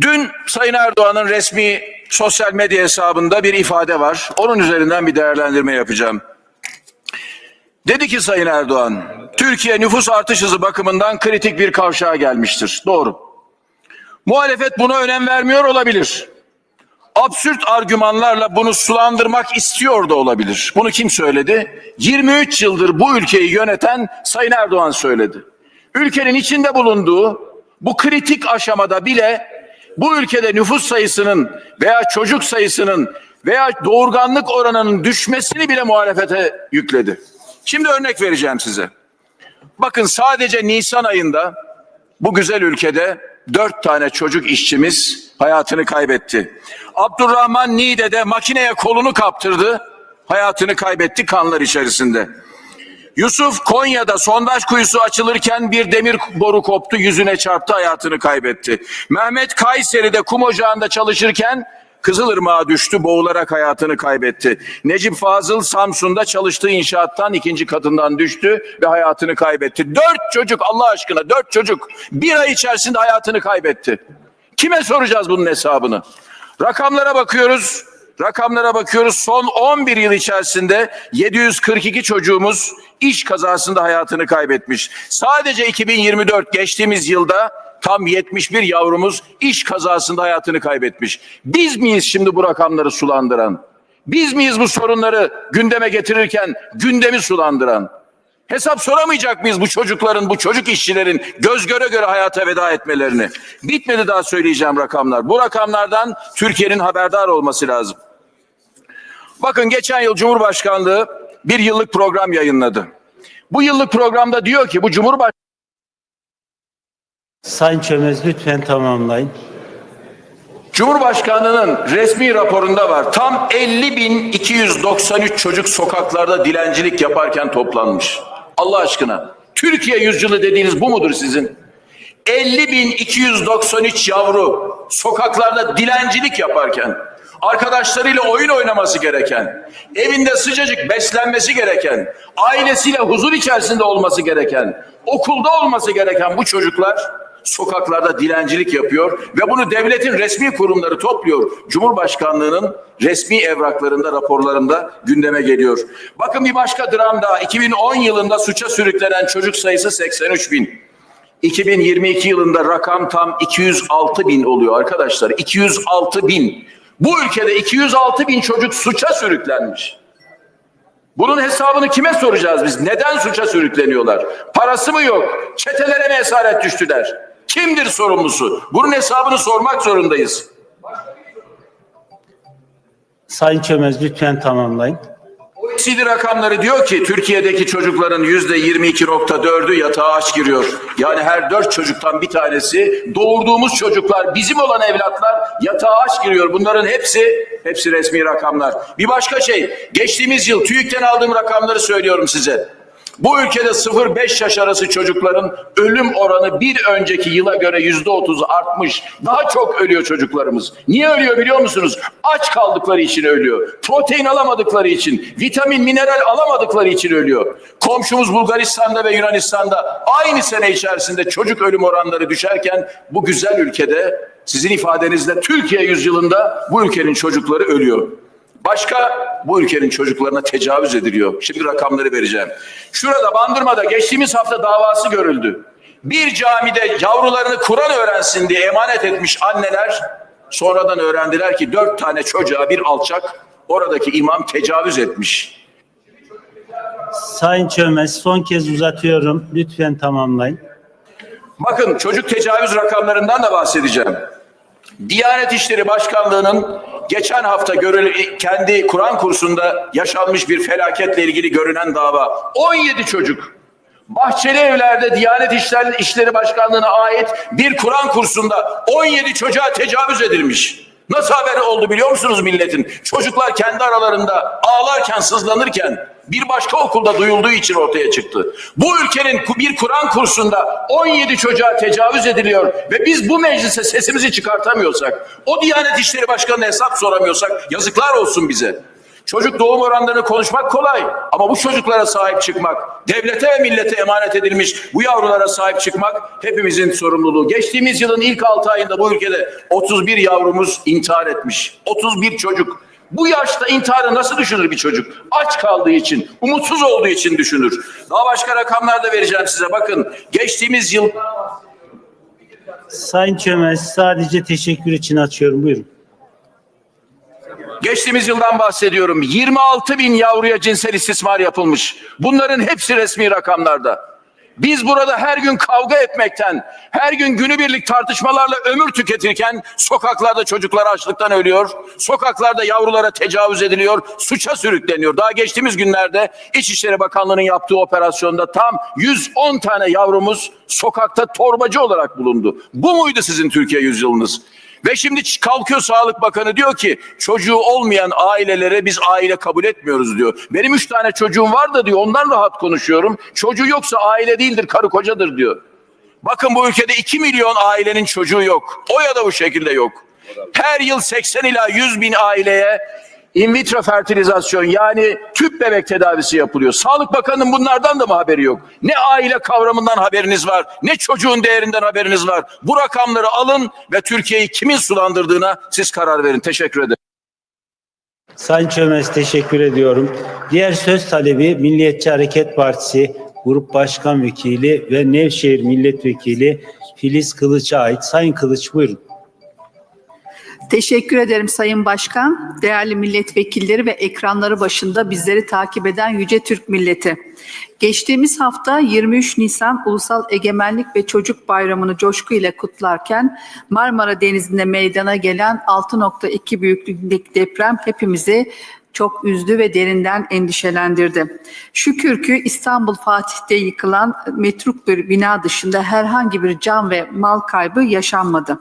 Dün Sayın Erdoğan'ın resmi sosyal medya hesabında bir ifade var. Onun üzerinden bir değerlendirme yapacağım. Dedi ki Sayın Erdoğan, Türkiye nüfus artış hızı bakımından kritik bir kavşağa gelmiştir. Doğru. Muhalefet buna önem vermiyor olabilir. Absürt argümanlarla bunu sulandırmak istiyor da olabilir. Bunu kim söyledi? 23 yıldır bu ülkeyi yöneten Sayın Erdoğan söyledi. Ülkenin içinde bulunduğu bu kritik aşamada bile bu ülkede nüfus sayısının veya çocuk sayısının veya doğurganlık oranının düşmesini bile muhalefete yükledi. Şimdi örnek vereceğim size. Bakın sadece Nisan ayında bu güzel ülkede dört tane çocuk işçimiz hayatını kaybetti. Abdurrahman Niğde'de makineye kolunu kaptırdı, hayatını kaybetti kanlar içerisinde. Yusuf Konya'da sondaj kuyusu açılırken bir demir boru koptu, yüzüne çarptı, hayatını kaybetti. Mehmet Kayseri'de kum ocağında çalışırken Kızılırmak'a düştü, boğularak hayatını kaybetti. Necip Fazıl Samsun'da çalıştığı inşaattan ikinci katından düştü ve hayatını kaybetti. Dört çocuk Allah aşkına dört çocuk bir ay içerisinde hayatını kaybetti. Kime soracağız bunun hesabını? Rakamlara bakıyoruz. Rakamlara bakıyoruz. Son 11 yıl içerisinde 742 çocuğumuz iş kazasında hayatını kaybetmiş. Sadece 2024 geçtiğimiz yılda tam 71 yavrumuz iş kazasında hayatını kaybetmiş. Biz miyiz şimdi bu rakamları sulandıran? Biz miyiz bu sorunları gündeme getirirken gündemi sulandıran? Hesap soramayacak mıyız bu çocukların, bu çocuk işçilerin göz göre göre hayata veda etmelerini? Bitmedi daha söyleyeceğim rakamlar. Bu rakamlardan Türkiye'nin haberdar olması lazım. Bakın geçen yıl Cumhurbaşkanlığı bir yıllık program yayınladı. Bu yıllık programda diyor ki bu Cumhurbaşkanlığı Sayın Çömez lütfen tamamlayın. Cumhurbaşkanlığının resmi raporunda var. Tam 50.293 çocuk sokaklarda dilencilik yaparken toplanmış. Allah aşkına. Türkiye yüzyılı dediğiniz bu mudur sizin? 50.293 yavru sokaklarda dilencilik yaparken, arkadaşlarıyla oyun oynaması gereken, evinde sıcacık beslenmesi gereken, ailesiyle huzur içerisinde olması gereken, okulda olması gereken bu çocuklar sokaklarda dilencilik yapıyor ve bunu devletin resmi kurumları topluyor. Cumhurbaşkanlığının resmi evraklarında, raporlarında gündeme geliyor. Bakın bir başka dram daha. 2010 yılında suça sürüklenen çocuk sayısı 83 bin. 2022 yılında rakam tam 206 bin oluyor arkadaşlar. 206 bin. Bu ülkede 206 bin çocuk suça sürüklenmiş. Bunun hesabını kime soracağız biz? Neden suça sürükleniyorlar? Parası mı yok? Çetelere mi esaret düştüler? Kimdir sorumlusu? Bunun hesabını sormak zorundayız. Sayın Çömez lütfen tamamlayın. OECD rakamları diyor ki Türkiye'deki çocukların yüzde 22.4'ü yatağa aç giriyor. Yani her dört çocuktan bir tanesi doğurduğumuz çocuklar bizim olan evlatlar yatağa aç giriyor. Bunların hepsi hepsi resmi rakamlar. Bir başka şey geçtiğimiz yıl TÜİK'ten aldığım rakamları söylüyorum size. Bu ülkede 0-5 yaş arası çocukların ölüm oranı bir önceki yıla göre yüzde otuz artmış. Daha çok ölüyor çocuklarımız. Niye ölüyor biliyor musunuz? Aç kaldıkları için ölüyor. Protein alamadıkları için, vitamin, mineral alamadıkları için ölüyor. Komşumuz Bulgaristan'da ve Yunanistan'da aynı sene içerisinde çocuk ölüm oranları düşerken bu güzel ülkede sizin ifadenizle Türkiye yüzyılında bu ülkenin çocukları ölüyor. Başka bu ülkenin çocuklarına tecavüz ediliyor. Şimdi rakamları vereceğim. Şurada Bandırma'da geçtiğimiz hafta davası görüldü. Bir camide yavrularını Kur'an öğrensin diye emanet etmiş anneler sonradan öğrendiler ki dört tane çocuğa bir alçak oradaki imam tecavüz etmiş. Sayın Çömez son kez uzatıyorum. Lütfen tamamlayın. Bakın çocuk tecavüz rakamlarından da bahsedeceğim. Diyanet İşleri Başkanlığı'nın geçen hafta görül kendi Kur'an kursunda yaşanmış bir felaketle ilgili görünen dava. 17 çocuk Bahçeli Evler'de Diyanet İşleri, Başkanlığı'na ait bir Kur'an kursunda 17 çocuğa tecavüz edilmiş. Nasıl haber oldu biliyor musunuz milletin? Çocuklar kendi aralarında ağlarken, sızlanırken bir başka okulda duyulduğu için ortaya çıktı. Bu ülkenin bir Kur'an kursunda 17 çocuğa tecavüz ediliyor ve biz bu meclise sesimizi çıkartamıyorsak, o Diyanet İşleri Başkanı'na hesap soramıyorsak yazıklar olsun bize. Çocuk doğum oranlarını konuşmak kolay ama bu çocuklara sahip çıkmak, devlete ve millete emanet edilmiş bu yavrulara sahip çıkmak hepimizin sorumluluğu. Geçtiğimiz yılın ilk 6 ayında bu ülkede 31 yavrumuz intihar etmiş. 31 çocuk. Bu yaşta intiharı nasıl düşünür bir çocuk? Aç kaldığı için, umutsuz olduğu için düşünür. Daha başka rakamlar da vereceğim size. Bakın geçtiğimiz yıl Sayın Çömez sadece teşekkür için açıyorum. Buyurun. Geçtiğimiz yıldan bahsediyorum. 26 bin yavruya cinsel istismar yapılmış. Bunların hepsi resmi rakamlarda. Biz burada her gün kavga etmekten, her gün günübirlik tartışmalarla ömür tüketirken sokaklarda çocuklar açlıktan ölüyor, sokaklarda yavrulara tecavüz ediliyor, suça sürükleniyor. Daha geçtiğimiz günlerde İçişleri Bakanlığı'nın yaptığı operasyonda tam 110 tane yavrumuz sokakta torbacı olarak bulundu. Bu muydu sizin Türkiye yüzyılınız? Ve şimdi kalkıyor Sağlık Bakanı diyor ki çocuğu olmayan ailelere biz aile kabul etmiyoruz diyor. Benim üç tane çocuğum var da diyor ondan rahat konuşuyorum. Çocuğu yoksa aile değildir karı kocadır diyor. Bakın bu ülkede 2 milyon ailenin çocuğu yok. O ya da bu şekilde yok. Her yıl 80 ila 100 bin aileye in vitro fertilizasyon yani tüp bebek tedavisi yapılıyor. Sağlık Bakanı'nın bunlardan da mı haberi yok? Ne aile kavramından haberiniz var, ne çocuğun değerinden haberiniz var. Bu rakamları alın ve Türkiye'yi kimin sulandırdığına siz karar verin. Teşekkür ederim. Sayın Çömez teşekkür ediyorum. Diğer söz talebi Milliyetçi Hareket Partisi Grup Başkan Vekili ve Nevşehir Milletvekili Filiz Kılıç'a ait. Sayın Kılıç buyurun. Teşekkür ederim Sayın Başkan, değerli milletvekilleri ve ekranları başında bizleri takip eden Yüce Türk Milleti. Geçtiğimiz hafta 23 Nisan Ulusal Egemenlik ve Çocuk Bayramı'nı coşkuyla kutlarken Marmara Denizi'nde meydana gelen 6.2 büyüklüğündeki deprem hepimizi çok üzdü ve derinden endişelendirdi. Şükür ki İstanbul Fatih'te yıkılan metruk bir bina dışında herhangi bir can ve mal kaybı yaşanmadı.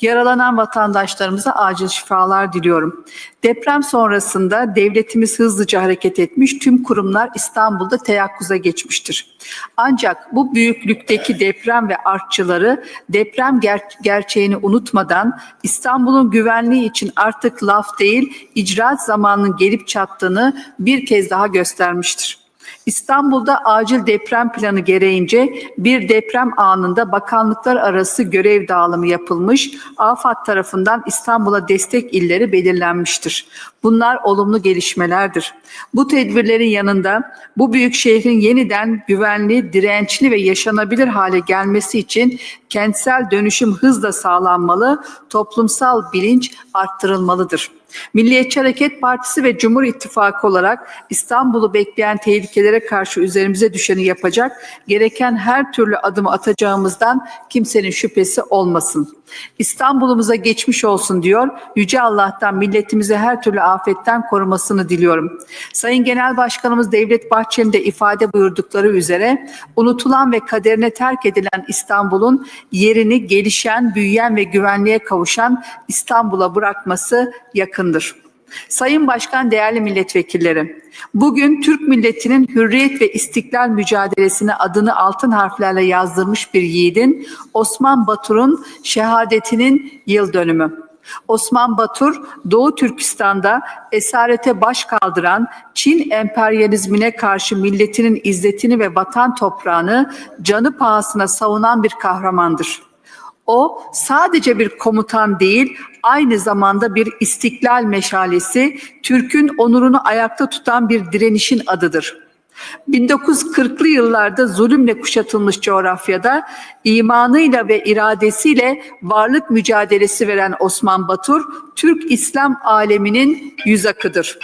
Yaralanan vatandaşlarımıza acil şifalar diliyorum. Deprem sonrasında devletimiz hızlıca hareket etmiş, tüm kurumlar İstanbul'da teyakkuza geçmiştir. Ancak bu büyüklükteki deprem ve artçıları deprem ger- gerçeğini unutmadan İstanbul'un güvenliği için artık laf değil, icraat zamanının gelip çattığını bir kez daha göstermiştir. İstanbul'da acil deprem planı gereğince bir deprem anında bakanlıklar arası görev dağılımı yapılmış, AFAD tarafından İstanbul'a destek illeri belirlenmiştir. Bunlar olumlu gelişmelerdir. Bu tedbirlerin yanında bu büyük şehrin yeniden güvenli, dirençli ve yaşanabilir hale gelmesi için kentsel dönüşüm hızla sağlanmalı, toplumsal bilinç arttırılmalıdır. Milliyetçi Hareket Partisi ve Cumhur İttifakı olarak İstanbul'u bekleyen tehlikelere karşı üzerimize düşeni yapacak, gereken her türlü adımı atacağımızdan kimsenin şüphesi olmasın. İstanbul'umuza geçmiş olsun diyor. Yüce Allah'tan milletimize her türlü afetten korumasını diliyorum. Sayın Genel Başkanımız Devlet Bahçeli'nin de ifade buyurdukları üzere unutulan ve kaderine terk edilen İstanbul'un yerini gelişen, büyüyen ve güvenliğe kavuşan İstanbul'a bırakması yakındır. Sayın Başkan, değerli milletvekilleri, bugün Türk milletinin hürriyet ve istiklal mücadelesine adını altın harflerle yazdırmış bir yiğidin Osman Batur'un şehadetinin yıl dönümü. Osman Batur, Doğu Türkistan'da esarete baş kaldıran Çin emperyalizmine karşı milletinin izzetini ve vatan toprağını canı pahasına savunan bir kahramandır. O sadece bir komutan değil, aynı zamanda bir istiklal meşalesi, Türk'ün onurunu ayakta tutan bir direnişin adıdır. 1940'lı yıllarda zulümle kuşatılmış coğrafyada imanıyla ve iradesiyle varlık mücadelesi veren Osman Batur, Türk İslam aleminin yüz akıdır.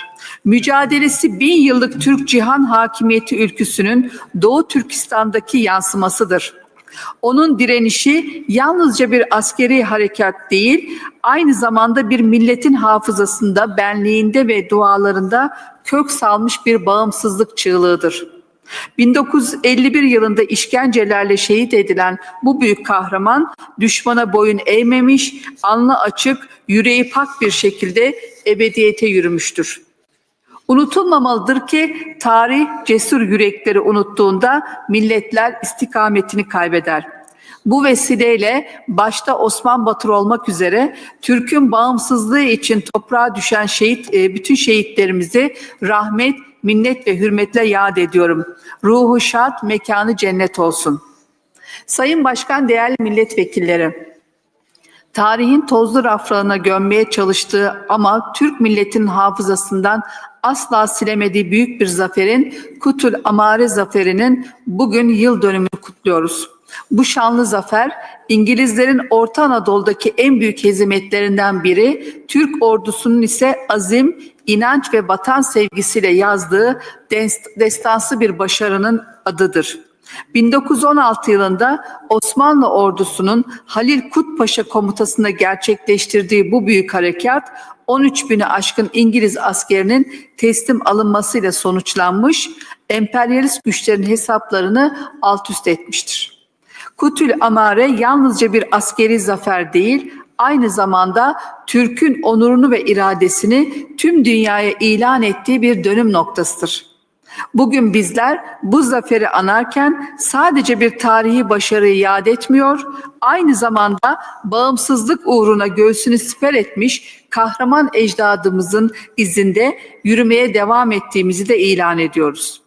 Mücadelesi bin yıllık Türk cihan hakimiyeti ülküsünün Doğu Türkistan'daki yansımasıdır. Onun direnişi yalnızca bir askeri harekat değil, aynı zamanda bir milletin hafızasında, benliğinde ve dualarında kök salmış bir bağımsızlık çığlığıdır. 1951 yılında işkencelerle şehit edilen bu büyük kahraman düşmana boyun eğmemiş, alnı açık, yüreği pak bir şekilde ebediyete yürümüştür. Unutulmamalıdır ki tarih cesur yürekleri unuttuğunda milletler istikametini kaybeder. Bu vesileyle başta Osman Batur olmak üzere Türk'ün bağımsızlığı için toprağa düşen şehit e, bütün şehitlerimizi rahmet, minnet ve hürmetle yad ediyorum. Ruhu şad, mekanı cennet olsun. Sayın Başkan, değerli milletvekilleri, tarihin tozlu raflarına gömmeye çalıştığı ama Türk milletinin hafızasından asla silemediği büyük bir zaferin Kutul Amare Zaferi'nin bugün yıl dönümünü kutluyoruz. Bu şanlı zafer İngilizlerin Orta Anadolu'daki en büyük hezimetlerinden biri, Türk ordusunun ise azim, inanç ve vatan sevgisiyle yazdığı dest- destansı bir başarının adıdır. 1916 yılında Osmanlı ordusunun Halil Kutpaşa komutasında gerçekleştirdiği bu büyük harekat 13 bini aşkın İngiliz askerinin teslim alınmasıyla sonuçlanmış, emperyalist güçlerin hesaplarını alt üst etmiştir. Kutül Amare yalnızca bir askeri zafer değil, aynı zamanda Türk'ün onurunu ve iradesini tüm dünyaya ilan ettiği bir dönüm noktasıdır. Bugün bizler bu zaferi anarken sadece bir tarihi başarıyı yad etmiyor, aynı zamanda bağımsızlık uğruna göğsünü siper etmiş kahraman ecdadımızın izinde yürümeye devam ettiğimizi de ilan ediyoruz.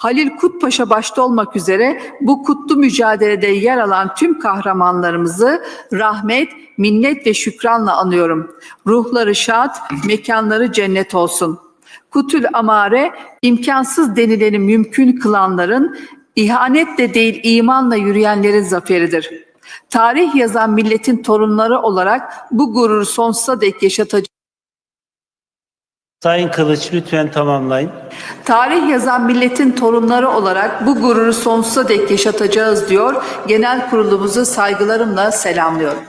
Halil Kutpaşa başta olmak üzere bu kutlu mücadelede yer alan tüm kahramanlarımızı rahmet, minnet ve şükranla anıyorum. Ruhları şad, mekanları cennet olsun. Kutül Amare imkansız denileni mümkün kılanların, ihanetle değil imanla yürüyenlerin zaferidir. Tarih yazan milletin torunları olarak bu gururu sonsuza dek yaşatacak Sayın Kılıç lütfen tamamlayın. Tarih yazan milletin torunları olarak bu gururu sonsuza dek yaşatacağız diyor. Genel kurulumuzu saygılarımla selamlıyorum.